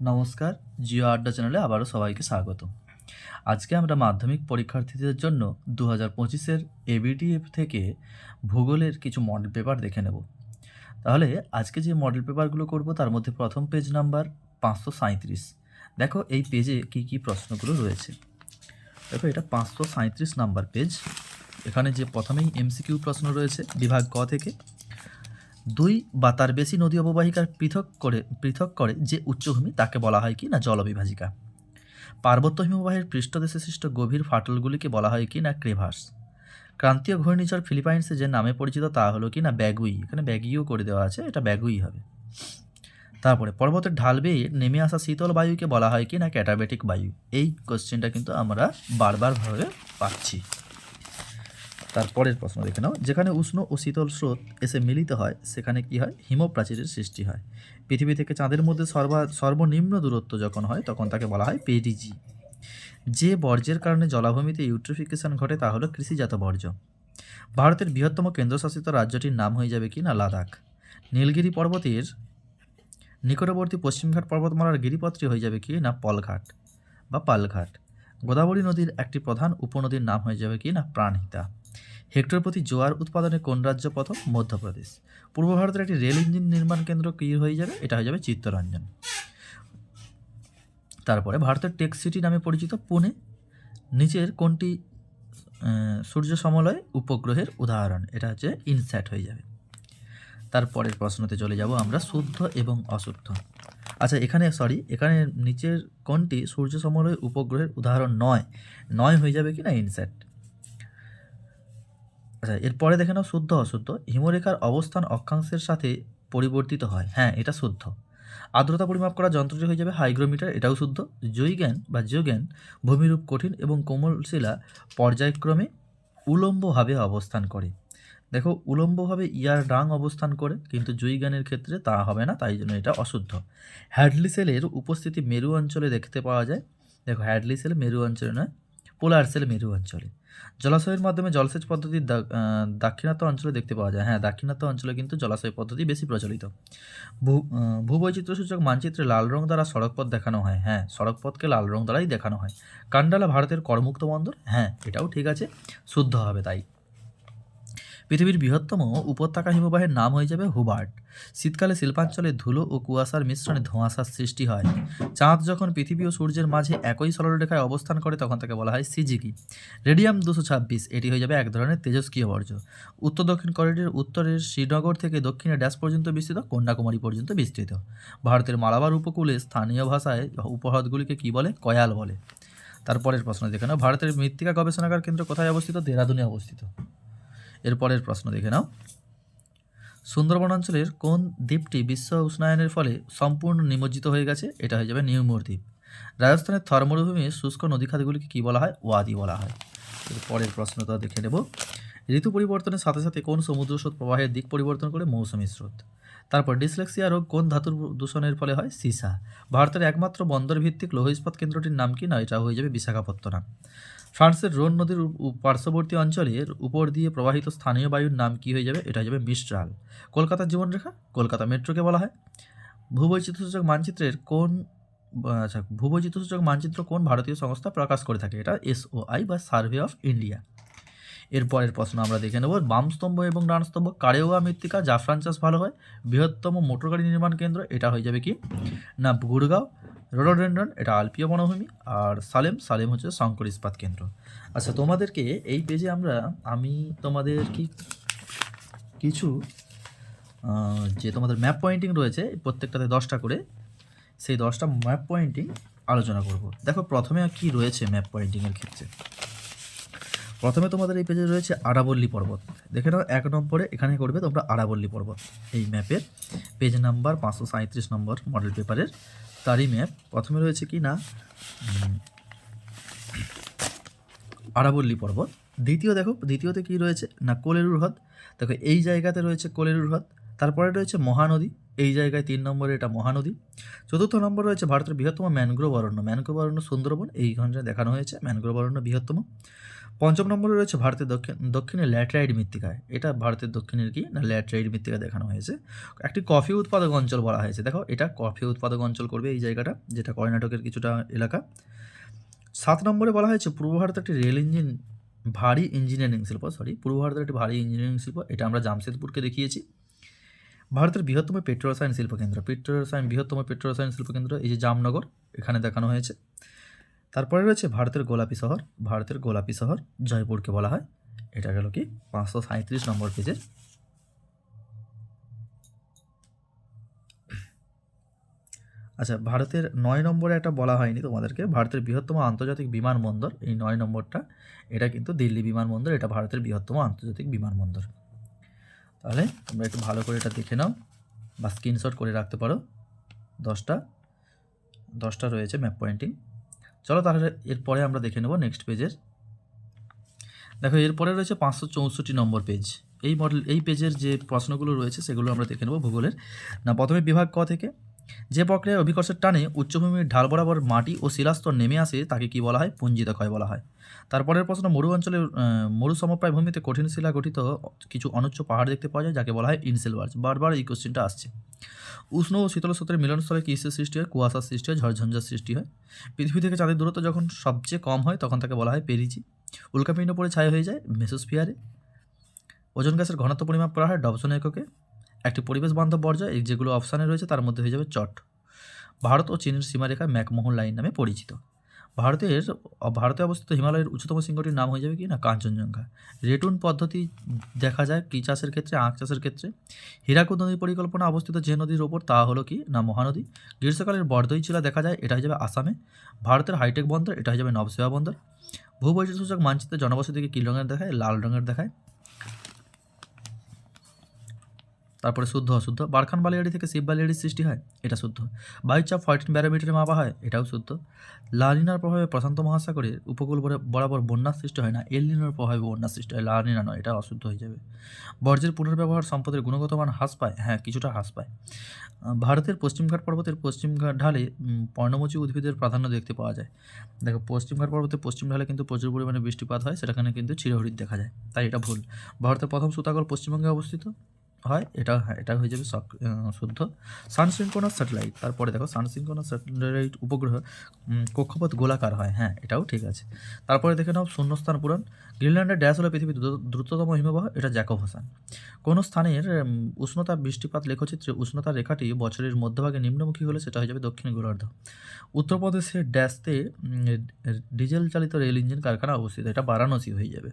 নমস্কার, জিও আড্ডা চ্যানেলে আবারও সবাইকে স্বাগত। আজকে আমরা মাধ্যমিক পরীক্ষার্থীদের জন্য দু হাজার পঁচিশের এবিটিএফ থেকে ভূগোলের কিছু মডেল পেপার দেখে নেব। তাহলে আজকে যে মডেল পেপারগুলো করব তার মধ্যে প্রথম পেজ নাম্বার পাঁচশো সাঁইত্রিশ। দেখো এই পেজে কি কি প্রশ্নগুলো রয়েছে। দেখো এটা পাঁচশো সাঁইত্রিশ নাম্বার পেজ এখানে যে প্রথমেই এমসিকিউ প্রশ্ন রয়েছে বিভাগ ক থেকে। দুই বা তার বেশি নদী অববাহিকার পৃথক করে পৃথক করে যে উচ্চভূমি তাকে বলা হয় কি না জলবিভাজিকা। পার্বত্য হিমবাহের পৃষ্ঠদেশে সৃষ্ট গভীর ফাটলগুলিকে বলা হয় কি না ক্রেভার্স। ক্রান্তীয় ঘূর্ণিঝড় ফিলিপাইন্সে যে নামে পরিচিত তা হলো কি না ব্যাগুই। এখানে ব্যাগুইও করে দেওয়া আছে, এটা ব্যাগুই হবে। তারপরে পর্বতের ঢাল বেয়ে নেমে আসা শীতল বায়ুকে বলা হয় কি না ক্যাটাবেটিক বায়ু। এই কোশ্চেনটা কিন্তু আমরা বারবার ভাবে পাচ্ছি। তারপরের প্রশ্ন দেখে নাও। যেখানে উষ্ণ ও শীতল স্রোত এসে মিলিত হয়, সেখানে কি হয়? হিমপ্রাচীরের সৃষ্টি হয়। পৃথিবী থেকে চাঁদের মধ্যে সর্বা, সর্বনিম্ন দূরত্ব যখন হয়, তখন তাকে বলা হয় পেডিজি যে বর্জ্যের কারণে জলাভূমিতে ইউট্রিফিকেশন ঘটে, তা হলো কৃষিজাত বর্জ্য। ভারতের বৃহত্তম কেন্দ্রশাসিত রাজ্যটির নাম হয়ে যাবে কি না লাদাখ। নীলগিরি পর্বতের নিকটবর্তী পশ্চিমঘাট পর্বতমালার গিরিপথটি হয়ে যাবে কি না পলঘাট বা পালঘাট। গোদাবরী নদীর একটি প্রধান উপনদীর নাম হয়ে যাবে কি না প্রাণহিতা। হেক্টর প্রতি জোয়ার উৎপাদনে কোন রাজ্য প্রথম? মধ্যপ্রদেশ। পূর্ব ভারতের একটি রেল ইঞ্জিন নির্মাণ কেন্দ্র কী হয়ে যাবে? এটা হয়ে যাবে চিত্তরঞ্জন। তারপরে ভারতের টেক সিটি নামে পরিচিত পুনে। নিচের কোনটি সূর্য সমলয় উপগ্রহের উদাহরণ? এটা হচ্ছে ইনস্যাট হয়ে যাবে। তারপরের প্রশ্নতে চলে যাব আমরা শুদ্ধ এবং অশুদ্ধ। আচ্ছা এখানে সরি এখানে নিচের কোনটি সূর্য সমলয় উপগ্রহের উদাহরণ নয়? নয় হয়ে যাবে কি না ইনস্যাট? আচ্ছা এরপরে দেখে নাও শুদ্ধ, অশুদ্ধ। হিমরেখার অবস্থান অক্ষাংশের সাথে পরিবর্তিত হয়। হ্যাঁ এটা শুদ্ধ। আর্দ্রতা পরিমাপ করা যন্ত্রটি হয়ে যাবে হাইগ্রোমিটার, এটাও শুদ্ধ। জৈজ্ঞান বা যোজ্ঞান ভূমিরূপ কঠিন এবং কোমল শিলা পর্যায়ক্রমে উলম্বভাবে অবস্থান করে। দেখো, উলম্বভাবে ইয়ার ডাং অবস্থান করে, কিন্তু জৈজ্ঞানের ক্ষেত্রে তা হবে না, তাই জন্য এটা অশুদ্ধ। হ্যাডলি সেলের উপস্থিতি মেরু অঞ্চলে দেখতে পাওয়া যায়। দেখো, হ্যাডলি সেল মেরু অঞ্চলে নয়, পোলার সেল মেরু অঞ্চলে। জলাশয়ের মাধ্যমে জলসেচ পদ্ধতি দাক্ষিণাত্য অঞ্চলে দেখতে পাওয়া যায়। হ্যাঁ দাক্ষিণাত্য অঞ্চলে কিন্তু জলাশয় পদ্ধতি বেশি প্রচলিত। ভূ ভূবৈচিত্র্যসূচক মানচিত্রে লাল রং দ্বারা সড়কপথ দেখানো হয়। হ্যাঁ সড়কপথকে লাল রং দ্বারাই দেখানো হয়। কান্ডালা ভারতের করমুক্ত বন্দর? হ্যাঁ এটাও ঠিক আছে। শুদ্ধ হবে তাই। পৃথিবীর বৃহত্তম উপত্যকা হিমবাহের নাম হয়ে যাবে হুবার্ট। শীতকালে শিল্পাঞ্চলে ধুলো ও কুয়াশার মিশ্রণে ধোঁয়াশার সৃষ্টি হয়। চাঁদ যখন পৃথিবী ও সূর্যের মাঝে একই সরলরেখায় অবস্থান করে, তখন তাকে বলা হয় সিজিকি রেডিয়াম দুশো ছাব্বিশ, এটি হয়ে যাবে এক ধরনের তেজস্ক্রিয় বর্জ্য। উত্তর দক্ষিণ করিডোর উত্তরের শ্রীনগর থেকে দক্ষিণে ড্যাশ পর্যন্ত বিস্তৃত, কন্যাকুমারী পর্যন্ত বিস্তৃত। ভারতের মালাবার উপকূলে স্থানীয় ভাষায় উপহ্রদগুলিকে কী বলে? কয়াল বলে। তারপরের প্রশ্ন দেখে নাও। ভারতের মৃত্তিকা গবেষণাগার কেন্দ্র কোথায় অবস্থিত? দেরাদুনে অবস্থিত। এরপরের প্রশ্ন দেখে নাও। সুন্দরবন অঞ্চলের কোন দ্বীপটি বিশ্ব উষ্ণায়নের ফলে সম্পূর্ণ নিমজ্জিত হয়ে গেছে? এটা হয়ে যাবে নিউমোর দ্বীপ। রাজস্থানের থর মরুভূমির শুষ্ক নদীখাতগুলিকে কী বলা হয়? ওয়াদি বলা হয়। পরের প্রশ্নটা দেখে নেব। ঋতু পরিবর্তনের সাথে সাথে কোন সমুদ্র স্রোত প্রবাহের দিক পরিবর্তন করে মৌসুমি স্রোত? তারপর ডিসলেক্সিয়া রোগ কোন ধাতুর দূষণের ফলে হয়? সীসা। ভারতের একমাত্র বন্দর ভিত্তিক লৌহ ইস্পাত কেন্দ্রটির নাম কি? না এটা হয়ে যাবে বিশাখাপত্তনম। ফ্রান্সের রোন নদীর পার্শ্ববর্তী অঞ্চলের উপর দিয়ে প্রবাহিত স্থানীয় বায়ুর নাম কি হয়ে যাবে? এটা যাবে মিস্ট্রাল কলকাতার জীবনরেখা? কলকাতা মেট্রোকে বলা হয়। ভূবৈচিত্রসূচক মানচিত্রের কোন আচ্ছা ভূবৈচিত্রসূচক মানচিত্র কোন ভারতীয় সংস্থা প্রকাশ করে থাকে? এটা এসওআই বা সার্ভে অফ ইন্ডিয়া এরপরের প্রশ্ন আমরা দেখে নেব। বাম স্তম্ভ এবং ডান স্তম্ভ, কারেওয়া মৃত্তিকা জাফরান চাষ ভালো হয়। বৃহত্তম মোটর গাড়ি নির্মাণ কেন্দ্র, এটা হয়ে যাবে কি? না গুড়গাঁও রোডোডেন্ড্রন, এটা আলপীয় বনভূমি, আর সালেম সালেম হচ্ছে শঙ্কর ইস্পাত কেন্দ্র। আচ্ছা তোমাদেরকে এই পেজে আমরা, আমি তোমাদের কি, কিছু যে তোমাদের ম্যাপ পয়েন্টিং রয়েছে প্রত্যেকটাতে দশটা করে, সেই দশটা ম্যাপ পয়েন্টিং আলোচনা করব। দেখো, প্রথমে কি রয়েছে ম্যাপ পয়েন্টিংয়ের ক্ষেত্রে? প্রথমে তোমাদের এই পেজে রয়েছে আরাবল্লী পর্বত। দেখে নাও, এক নম্বরে এখানে করবে তোমরা আরাবল্লী পর্বত। এই ম্যাপের পেজ নাম্বার পাঁচশো সাঁত্রিশ নম্বর মডেল পেপারের তারই ম্যাপ প্রথমে রয়েছে কি না? আরাবল্লী পর্বত। দ্বিতীয় দেখো, দ্বিতীয়তে কি রয়েছে? না, কোলেরুর হ্রদ। দেখো, এই জায়গাতে রয়েছে কোলেরুর হ্রদ। তারপরে রয়েছে মহানদী। এই জায়গায় তিন নম্বরে এটা মহানদী। চতুর্থ নম্বর রয়েছে ভারতের বৃহত্তম ম্যানগ্রোভ অরণ্য। ম্যানগ্রোভ অরণ্য সুন্দরবন। এইখানে দেখানো হয়েছে। ম্যানগ্রোভ অরণ্য বৃহত্তম। পঞ্চম নম্বরে রয়েছে ভারতের দক্ষিণ, দক্ষিণে ল্যাটেরাইট মৃত্তিকায় এটা ভারতের দক্ষিণের কি? না, ল্যাটেরাইট মৃত্তিকা দেখানো হয়েছে। একটি কফি উৎপাদক অঞ্চল বলা হয়েছে। দেখো, এটা কফি উৎপাদক অঞ্চল করবে এই জায়গাটা, যেটা কর্ণাটকের কিছুটা এলাকা। সাত নম্বরে বলা হয়েছে, পূর্ব ভারতের একটি রেল ইঞ্জিন, ভারী ইঞ্জিনিয়ারিং শিল্প সরি পূর্ব ভারতের একটি ভারী ইঞ্জিনিয়ারিং শিল্প, এটা আমরা জামশেদপুরকে দেখিয়েছি। ভারতের বৃহত্তম পেট্রোরসায়ন শিল্পকেন্দ্র, পেট্রোরসায়ন, বৃহত্তম পেট্রোরসায়ন শিল্পকেন্দ্র, এই যে জামনগর, এখানে দেখানো হয়েছে। তারপরে রয়েছে ভারতের গোলাপি শহর। ভারতের গোলাপি শহর জয়পুরকে বলা হয়। এটা গেল কি? পাঁচশো সাঁত্রিশ নম্বর পেজের আচ্ছা ভারতের নয় নম্বরে একটা বলা হয়নি তোমাদেরকে। ভারতের বৃহত্তম আন্তর্জাতিক বিমানবন্দর। এই নয় নম্বরটা, এটা কিন্তু দিল্লি বিমানবন্দর, এটা ভারতের বৃহত্তম আন্তর্জাতিক বিমানবন্দর। তাহলে তোমরা একটু ভালো করে এটা দেখে নাও বা স্ক্রিনশট করে রাখতে পারো। দশটা দশটা রয়েছে ম্যাপ পয়েন্টিং চলো তাহলে এরপরে আমরা দেখে নেব নেক্সট পেজের দেখো, এরপরে রয়েছে পাঁচশো চৌষট্টি নম্বর পেজ এই মডেল এই পেজের যে প্রশ্নগুলো রয়েছে, সেগুলো আমরা দেখে নেব ভূগোলের। না, প্রথমে বিভাগ ক থেকে। যে প্রক্রিয়ায় অভিকর্ষের টানে উচ্চভূমির ঢাল বরাবর মাটি ও শিলাস্তর নেমে আসে, তাকে কি বলা হয়? পুঞ্জিত ক্ষয় বলা হয়। তারপরের প্রশ্ন, মরু অঞ্চলের মরু সমপ্রায় ভূমিতে কঠিন শিলা গঠিত কিছু অনুচ্চ পাহাড় দেখতে পাওয়া যায়, যাকে বলা হয় ইনসেলভার্স বারবার এই কোশ্চেনটা আসছে। উষ্ণ ও শীতল স্রোতের মিলনস্থলে কিসের সৃষ্টি হয়? কুয়াশার সৃষ্টি হয়, ঝড়ঝঞ্ঝার সৃষ্টি হয়। পৃথিবী থেকে চাঁদের দূরত্ব যখন সবচেয়ে কম হয়, তখন তাকে বলা হয় পেরিজি উল্কাপিণ্ড পড়ে ছাই হয়ে যায় মেসোস্ফিয়ারে। ওজন গ্যাসের ঘনত্ব পরিমাপ করা হয় ডবসন এককে। একটি পরিবেশ বান্ধব এই যেগুলো অপশানে রয়েছে, তার মধ্যে হয়ে যাবে চট। ভারত ও চীনের সীমারেখা ম্যাকমোহন লাইন নামে পরিচিত। ভারতের, ভারতে অবস্থিত হিমালয়ের উচ্চতম শৃঙ্গটির নাম হয়ে যাবে কি না? কাঞ্চনজঙ্ঘা। রেটুন পদ্ধতি দেখা যায় কী চাষের ক্ষেত্রে, আখ চাষের ক্ষেত্রে? হীরাকুদ নদীর পরিকল্পনা অবস্থিত যে নদীর ওপর, তা হলো কি না মহানদী? গ্রীষ্মকালের বর্ধই জেলা দেখা যায় এটা হয়ে যাবে আসামে। ভারতের হাইটেক বন্দর এটা হয়ে যাবে নবসেবা বন্দর। ভূবৈচিত্র সূচক মানচিত্রে জনবসতিকে কী রঙের দেখায়? লাল রঙের দেখায়। তারপরে শুদ্ধ, অশুদ্ধ। বারখান বালিয়াড়ি থেকে শিব বালিয়াড়ির সৃষ্টি হয়, এটা শুদ্ধ। বায়ুচাপ ফর্টিন ব্যারোমিটারে মাপা হয়, এটাও শুদ্ধ। লালিনার প্রভাবে প্রশান্ত মহাসাগরের উপকূল বরে- বরাবর বন্যার সৃষ্টি হয় না এলিনার প্রভাবে বন্যার সৃষ্টি হয় লালিনা নয়, এটা অশুদ্ধ হয়ে যাবে। বর্জ্যের পুনর্ব্যবহার সম্পদের গুণগত মান হ্রাস পায় হ্যাঁ কিছুটা হ্রাস পায়। ভারতের পশ্চিমঘাট পর্বতের পশ্চিমঘাট ঢালে পর্ণমোচী উদ্ভিদের প্রাধান্য দেখতে পাওয়া যায়। দেখো, পশ্চিমঘাট পর্বতের পশ্চিম ঢালে কিন্তু প্রচুর পরিমাণে বৃষ্টিপাত হয়, সেখানে কিন্তু চিরহরিৎ দেখা যায়, তাই এটা ভুল। ভারতের প্রথম সুতাকল পশ্চিমবঙ্গে অবস্থিত। হয়, এটা হ্যাঁ এটা হয়ে যাবে শুদ্ধ। সানসিঙ্কোনাস স্যাটেলাইট, তারপরে দেখো সানসিঙ্কোনাস স্যাটেলাইট উপগ্রহ কক্ষপথ গোলাকার হয় হ্যাঁ এটাও ঠিক আছে। তারপরে দেখে নাও শূন্যস্থান পূরণ। গ্রিনল্যান্ডের ড্যাশ হলো পৃথিবীর দ্রুত- দ্রুততম হিমবাহ, এটা জ্যাকব হাসান। কোনো স্থানের উষ্ণতা বৃষ্টিপাত লেখচিত্রে উষ্ণতার রেখাটি বছরের মধ্যভাগে নিম্নমুখী হলে সেটা হয়ে যাবে দক্ষিণ গোলার্ধ। উত্তরপ্রদেশের ড্যাশতে ডিজেল চালিত রেল ইঞ্জিন কারখানা অবস্থিত, এটা বারাণসী হয়ে যাবে।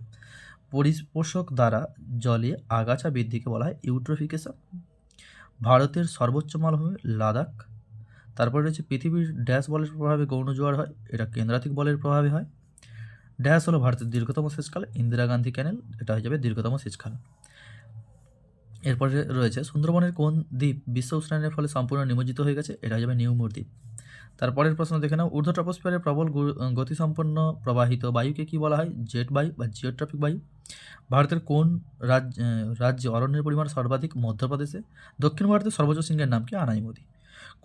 পরিপোষক দ্বারা জলে আগাছা বৃদ্ধিকে বলা হয় ইউট্রোফিকেশন। ভারতের সর্বোচ্চ মালভূমি লাদাখ। তারপরে রয়েছে পৃথিবীর ড্যাশ বলের প্রভাবে গৌণ জোয়ার হয়, এটা কেন্দ্রাতিক বলের প্রভাবে হয়। ড্যাশ হলো ভারতের দীর্ঘতম শেষকাল ইন্দিরা গান্ধী ক্যানেল, এটা হয়ে যাবে দীর্ঘতম শেষকাল এরপরে রয়েছে সুন্দরবনের কোন দ্বীপ বিশ্ব উষ্ণায়নের ফলে সম্পূর্ণ নিমজ্জিত হয়ে গেছে, এটা হয়ে যাবে নিউমোর দ্বীপ। তারপরের প্রশ্ন দেখে নাও। ঊর্ধ্ব ট্রপোস্ফিয়ারে প্রবল গতিসম্পন্ন প্রবাহিত বায়ুকে কি বলা হয়? জেট বায়ু বা জিওট্রপিক বায়ু? ভারতের কোন রাজ্য রাজ্যে অরণ্যের পরিমাণ সর্বাধিক? মধ্যপ্রদেশে? দক্ষিণ ভারতের সর্বোচ্চ সিংহের নাম কি? আনাইমতি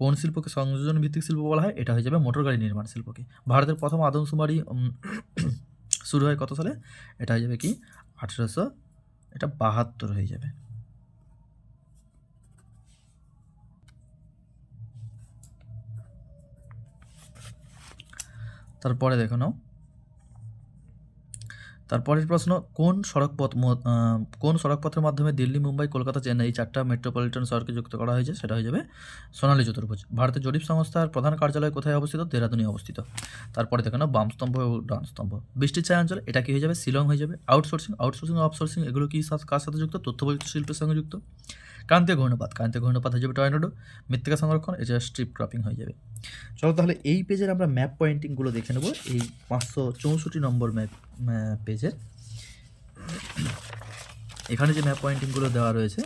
কোন শিল্পকে সংযোজন ভিত্তিক শিল্প বলা হয়? এটা হয়ে যাবে মোটর গাড়ি নির্মাণ শিল্পকে। ভারতের প্রথম আদমশুমারি শুরু হয় কত সালে? এটা হয়ে যাবে কি? আঠেরোশো, এটা বাহাত্তর হয়ে যাবে। তারপরে দেখো নাও। তারপরের প্রশ্ন, কোন সড়ক পথ ম- কোন সড়ক পথের মাধ্যমে দিল্লি, মুম্বাই, কলকাতা, চেন্নাই এই চারটা মেট্রোপলিটন শহরকে যুক্ত করা হয়েছে? সেটা হয়ে যাবে সোনালী চতুর্ভুজ। ভারতের জরিপ সংস্থার প্রধান কার্যালয় কোথায় অবস্থিত? দেরাদুনে অবস্থিত। তারপরে দেখো না বাম স্তম্ভ এবং ডান স্তম্ভ। বৃষ্টির ছায়া অঞ্চল এটা কি হয়ে যাবে? শিলং হয়ে যাবে। আউটসোর্সিং আউটসোর্সিং অফসোর্সিং এগুলো কি কার সাথে যুক্ত? তথ্য বৈচিত্র শিল্পের সঙ্গে যুক্ত। ক্রান্তীয় ঘূর্ণপাত ক্রান্তীয় ঘূর্ণপাত হয়ে যাবে টর্নেডো মৃত্তিকা সংরক্ষণ, এটা স্ট্রিপ ক্রপিং হয়ে যাবে। চলো তাহলে এই পেজের আমরা ম্যাপ পয়েন্টিংগুলো দেখে নেব, এই পাঁচশো চৌষট্টি নম্বর ম্যাপ পেজের এখানে যে ম্যাপ পয়েন্টিংগুলো দেওয়া রয়েছে,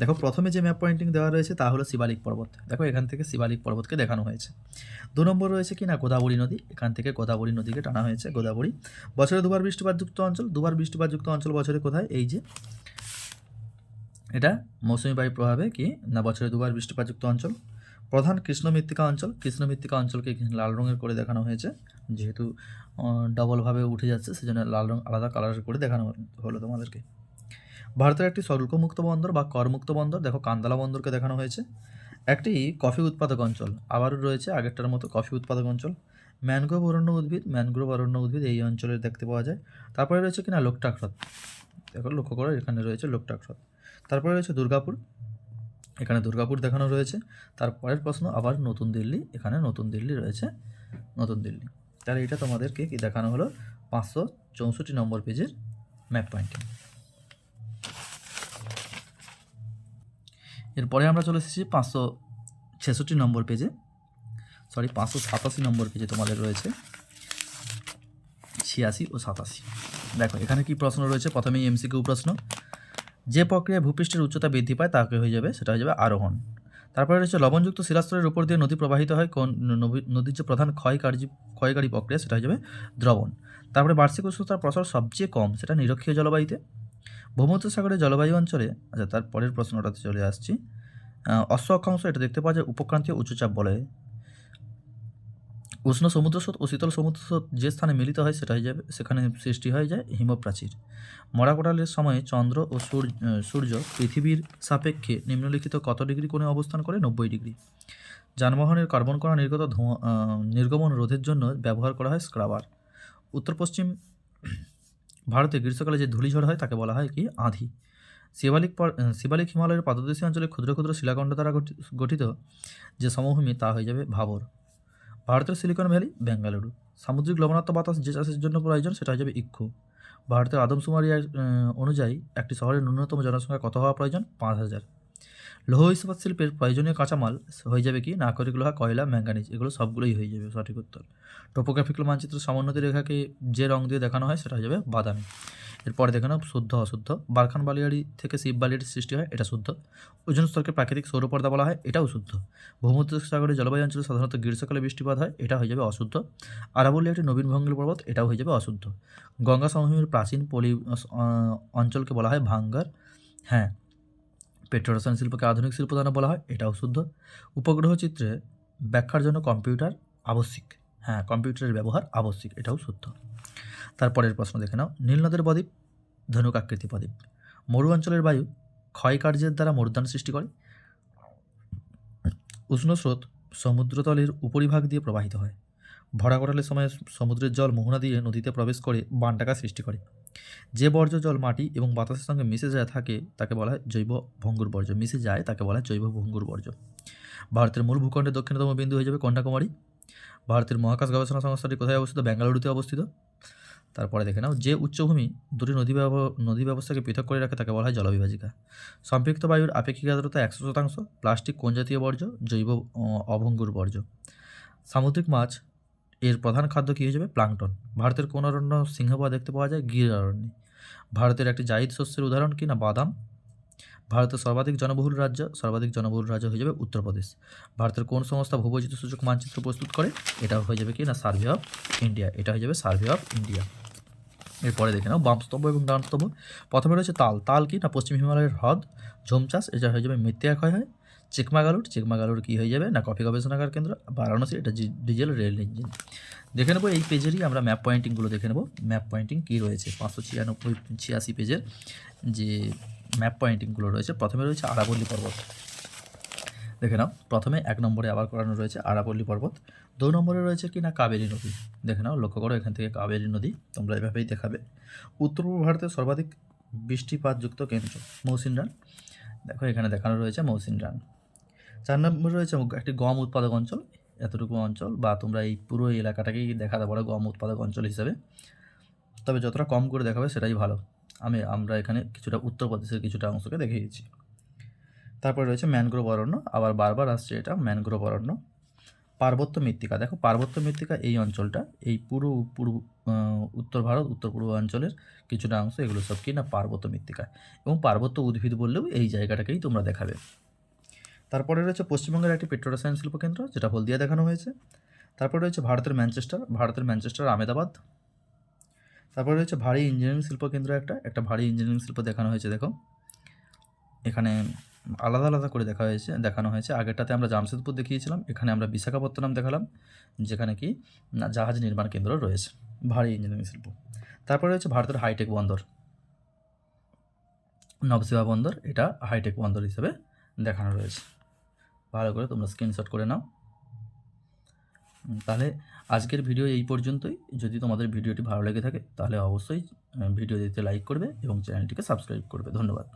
দেখো প্রথমে যে ম্যাপ পয়েন্টিং দেওয়া রয়েছে তা হলো শিবালিক পর্বত। দেখো এখান থেকে শিবালিক পর্বতকে দেখানো হয়েছে। দু নম্বর রয়েছে কি না গোদাবরী নদী। এখান থেকে গোদাবরী নদীকে টানা হয়েছে, গোদাবরী। বছরে দুবার বৃষ্টিপাতযুক্ত অঞ্চল, দুবার বৃষ্টিপাতযুক্ত অঞ্চল বছরে কোথায়? এই যে এটা মৌসুমি বায়ুর প্রভাবে কি? না, বছরে দুবার বৃষ্টিপাতযুক্ত অঞ্চল। প্রধান কৃষ্ণ মৃত্তিকা অঞ্চল। কৃষ্ণ মৃত্তিকা অঞ্চলকে লাল রঙের করে দেখানো হয়েছে? যেহেতু ডবলভাবে উঠে যাচ্ছে, সেজন্য লাল রং আলাদা কালার করে দেখানো হলো তোমাদেরকে। ভারতের একটি শুল্কমুক্ত বন্দর বা করমুক্ত বন্দর, দেখো কান্দালা বন্দরকে দেখানো হয়েছে। একটি কফি উৎপাদক অঞ্চল, আবারও রয়েছে আগেরটার মতো কফি উৎপাদক অঞ্চল। ম্যানগ্রোভ অরণ্য উদ্ভিদ, ম্যানগ্রোভ অরণ্য উদ্ভিদ এই অঞ্চলে দেখতে পাওয়া যায়। তারপরে রয়েছে কিনা লোকটাক হ্রদ। দেখো লক্ষ্য করো, এখানে রয়েছে লোকটাক হ্রদ। তারপরে রয়েছে দুর্গাপুর। এখানে দুর্গাপুর দেখানো রয়েছে। তারপরের প্রশ্ন, আবার নতুন দিল্লি। এখানে নতুন দিল্লি রয়েছে। নতুন দিল্লি। তাহলে এটা তোমাদেরকে কি দেখানো হলো? পাঁচশো চৌষট্টি নম্বর পেজের ম্যাপ পয়েন্টিং। এরপরে আমরা চলে এসেছি পাঁচশো ছেষট্টি নম্বর পেজে। সরি, পাঁচশো সাতাশি নম্বর পেজে তোমাদের রয়েছে। ছিয়াশি ও সাতাশি। দেখো, এখানে কি প্রশ্ন রয়েছে? প্রথমেই এমসিকিউ প্রশ্ন। যে প্রক্রিয়ায় ভূপৃষ্ঠের উচ্চতা বৃদ্ধি পায়, তাকে হয়ে যাবে, সেটা হয়ে যাবে আরোহণ। তারপরে রয়েছে লবণযুক্ত শিলাস্তরের উপর দিয়ে নদী প্রবাহিত হয়, কোন নদীর যে প্রধান ক্ষয়কার্য ক্ষয়কারী প্রক্রিয়া, সেটা হয়ে যাবে দ্রবণ। তারপরে বার্ষিক উষ্ণতার প্রসার সবচেয়ে কম, সেটা নিরক্ষীয় জলবায়ুতে। ভূমধ্য সাগরের জলবায়ু অঞ্চলে আচ্ছা তার পরের প্রশ্নটাতে চলে আসছি অশ্ব অক্ষাংশ এটা দেখতে পাওয়া যায় উপক্রান্তীয় উচ্চচাপ বলয়ে উষ্ণ সমুদ্র স্রোত ও শীতল সমুদ্র স্রোত যে স্থানে মিলিত হয় সেটা হয়ে যাবে সেখানে সৃষ্টি হয়ে যায় হিমপ্রাচীর। মরাকোটালের সময়ে চন্দ্র ও সূর্য পৃথিবীর সাপেক্ষে নিম্নলিখিত কত ডিগ্রি কোণে অবস্থান করে? নব্বই ডিগ্রি। যানবাহনের কার্বন কণা নির্গত নির্গমন রোধের জন্য ব্যবহার করা হয় স্ক্রাবার। উত্তর পশ্চিম ভারতে গ্রীষ্মকালে যে ধূলিঝড় হয় তাকে বলা হয় কি? আঁধি। শিবালিক শিবালিক হিমালয়ের পাদদেশীয় অঞ্চলে ক্ষুদ্র ক্ষুদ্র শিলাখণ্ড দ্বারা গঠিত যে সমভূমি তা হয়ে যাবে ভাবর। ভারতের সিলিকন ভ্যালি বেঙ্গালুরু সামুদ্রিক লবণাক্ত বাতাস যে চাষের জন্য প্রয়োজন, সেটা হয়ে যাবে ইক্ষু। ভারতের আদমশুমারি অনুযায়ী একটি শহরের ন্যূনতম জনসংখ্যা কত হওয়া প্রয়োজন? পাঁচ হাজার। লৌহ ইস্পাত শিল্পের প্রয়োজনীয় কাঁচামাল হয়ে যাবে কি? নাকরিক লোহা, কয়লা ম্যাঙ্গানিজ এগুলো সবগুলোই হয়ে যাবে, সঠিক উত্তর। টোপোগ্রাফিক্যাল মানচিত্র সমোন্নতি রেখাকে যে রং দিয়ে দেখানো হয়, সেটা হয়ে যাবে বাদামি। এরপরে দেখে নাও, শুদ্ধ, অশুদ্ধ। বারখান বালিয়াড়ি থেকে শিব বালিয়াড়ির সৃষ্টি হয়, এটা শুদ্ধ। ওজন স্তরকে প্রাকৃতিক সৌরপর্দা বলা হয়, এটাও শুদ্ধ। ভূমধ্য সাগরের জলবায়ু অঞ্চলে সাধারণত গ্রীষ্মকালে বৃষ্টিপাত হয়, এটা হয়ে যাবে অশুদ্ধ। আরাবল্লী একটি নবীন ভঙ্গের পর্বত, এটাও হয়ে যাবে অশুদ্ধ। গঙ্গা সমভূমির প্রাচীন পলি অঞ্চলকে বলা হয় ভাঙ্গার। হ্যাঁ পেট্রোরসায়ন শিল্পকে আধুনিক শিল্প দ্বারা বলা হয়, এটাও শুদ্ধ। উপগ্রহ চিত্রে ব্যাখ্যার জন্য কম্পিউটার আবশ্যিক। হ্যাঁ কম্পিউটারের ব্যবহার আবশ্যিক, এটাও শুদ্ধ। তারপরের প্রশ্ন দেখে নাও। নীলনদের বদ্বীপ ধনুক আকৃতি বদ্বীপ মরু অঞ্চলের বায়ু ক্ষয়কার্যের দ্বারা মরুদ্যান সৃষ্টি করে। উষ্ণ স্রোত সমুদ্রতলের উপরিভাগ দিয়ে প্রবাহিত হয়। ভরা কটালের সময় সমুদ্রের জল মোহনা দিয়ে নদীতে প্রবেশ করে বানটাকা সৃষ্টি করে। যে বর্জ্য, জল, মাটি এবং বাতাসের সঙ্গে মিশে যায় থাকে তাকে বলা হয় জৈব ভঙ্গুর বর্জ্য। মিশে যায় তাকে বলা হয় জৈব ভঙ্গুর বর্জ্য। ভারতের মূল ভূখণ্ডের দক্ষিণতম বিন্দু হয়ে যাবে কন্যাকুমারী। ভারতের মহাকাশ গবেষণা সংস্থাটি কোথায় অবস্থিত? বেঙ্গালুরুতে অবস্থিত। তারপরে দেখে নাও, যে উচ্চভূমি দুটি নদী নদী ব্যবস্থাকে পৃথক করে রাখে তাকে বলা হয় জলবিভাজিকা। সম্পৃক্ত বায়ুর আপেক্ষিক আর্দ্রতা একশো শতাংশ, প্লাস্টিক কোন জাতীয় বর্জ্য? জৈব অভঙ্গুর বর্জ্য। সামুদ্রিক মাছ, এর প্রধান খাদ্য কী হয়ে যাবে? প্লাঙ্কটন ভারতের কোন অরণ্য সিংহবা দেখতে পাওয়া যায়? গির অরণ্যে। ভারতের একটি জায়িদ শস্যের উদাহরণ কি না? বাদাম। ভারতের সর্বাধিক জনবহুল রাজ্য, সর্বাধিক জনবহুল রাজ্য হয়ে যাবে উত্তরপ্রদেশ। ভারতের কোন সংস্থা ভূবৈচিত্র সূচক মানচিত্র প্রস্তুত করে? এটা হয়ে যাবে কি না? Survey of India. এটা হয়ে যাবে সার্ভে অফ ইন্ডিয়া। এরপরে দেখে নাও বামস্তম্ভ এবং ডানস্তম্ভ প্রথমে রয়েছে তাল। তাল কি? না, পশ্চিম হিমালয়ের হ্রদ, ঝোম চাষ এটা হয়ে যাবে মৃত্তিকা ক্ষয় হয়। চিকমাগালুর চিকমাগালুর কী হয়ে যাবে? না, কফি গবেষণাগার কেন্দ্র, বারাণসী, এটা ডিজেল রেল ইঞ্জিন। দেখে নেব এই পেজেরই আমরা ম্যাপ পয়েন্টিংগুলো দেখে নেব। ম্যাপ পয়েন্টিং কী রয়েছে? পাঁচশো ছিয়ানব্বই, ছিয়াশি পেজের যে ম্যাপ পয়েন্টিংগুলো রয়েছে, প্রথমে রয়েছে আরাবল্লী পর্বত। দেখে নাও। প্রথমে এক নম্বরে আবার করানো রয়েছে আরাবল্লী পর্বত। দু নম্বরে রয়েছে কি না? কাবেরী নদী। দেখে নাও, লক্ষ্য করো, এখান থেকে কাবেরী নদী। তোমরা এভাবেই দেখাবে। উত্তর পূর্ব ভারতের সর্বাধিক বৃষ্টিপাতযুক্ত কেন্দ্র মৌসিনরান দেখো, এখানে দেখানো রয়েছে মৌসিনরান চার নম্বরে রয়েছে একটি গম উৎপাদক অঞ্চল। এতটুকু অঞ্চল বা তোমরা এই পুরো এলাকাটাকেই দেখাতে পারো গম উৎপাদক অঞ্চল হিসেবে। তবে যতটা কম করে দেখাবে সেটাই ভালো। আমি, আমরা এখানে কিছুটা উত্তরপ্রদেশের কিছুটা অংশকে দেখিয়েছি। তারপরে রয়েছে ম্যানগ্রোভ অরণ্য, আবার বারবার আসছে এটা ম্যানগ্রোভ অরণ্য। পার্বত্য মৃত্তিকা, দেখো পার্বত্য মৃত্তিকা এই অঞ্চলটা, এই পুরো পূর্ব উত্তর ভারত, উত্তর পূর্ব অঞ্চলের কিছুটা অংশ এগুলো সব কি না পার্বত্য মৃত্তিকা। এবং পার্বত্য উদ্ভিদ বললেও এই জায়গাটাকেই তোমরা দেখাবে। তারপরে রয়েছে পশ্চিমবঙ্গের একটি পেট্রোরাসায়ন শিল্প কেন্দ্র, যেটা হলদিয়া দেখানো হয়েছে। তারপরে রয়েছে ভারতের ম্যানচেস্টার ভারতের ম্যানচেস্টার আমেদাবাদ তারপরে রয়েছে ভারী ইঞ্জিনিয়ারিং শিল্পকেন্দ্র একটা একটা ভারী ইঞ্জিনিয়ারিং শিল্প দেখানো হয়েছে, দেখো। এখানে আলাদা আলাদা করে দেখা হয়েছে, দেখানো হয়েছে। আগেরটাতে আমরা জামশেদপুর দেখিয়েছিলাম, এখানে আমরা বিশাখাপত্তনম দেখালাম, যেখানে কি জাহাজ নির্মাণ কেন্দ্র রয়েছে, ভারী ইঞ্জিনিয়ারিং শিল্প। তারপরে রয়েছে ভারতের হাইটেক বন্দর, নবসেবা বন্দর, এটা হাইটেক বন্দর হিসেবে দেখানো রয়েছে। ভালো করে তোমরা স্ক্রিনশট করে নাও। তাহলে আজকের ভিডিও এই পর্যন্তই। যদি তোমাদের ভিডিওটি ভালো লেগে থাকে, তাহলে অবশ্যই ভিডিও দিতে লাইক করবে এবং চ্যানেলটিকে সাবস্ক্রাইব করবে। ধন্যবাদ।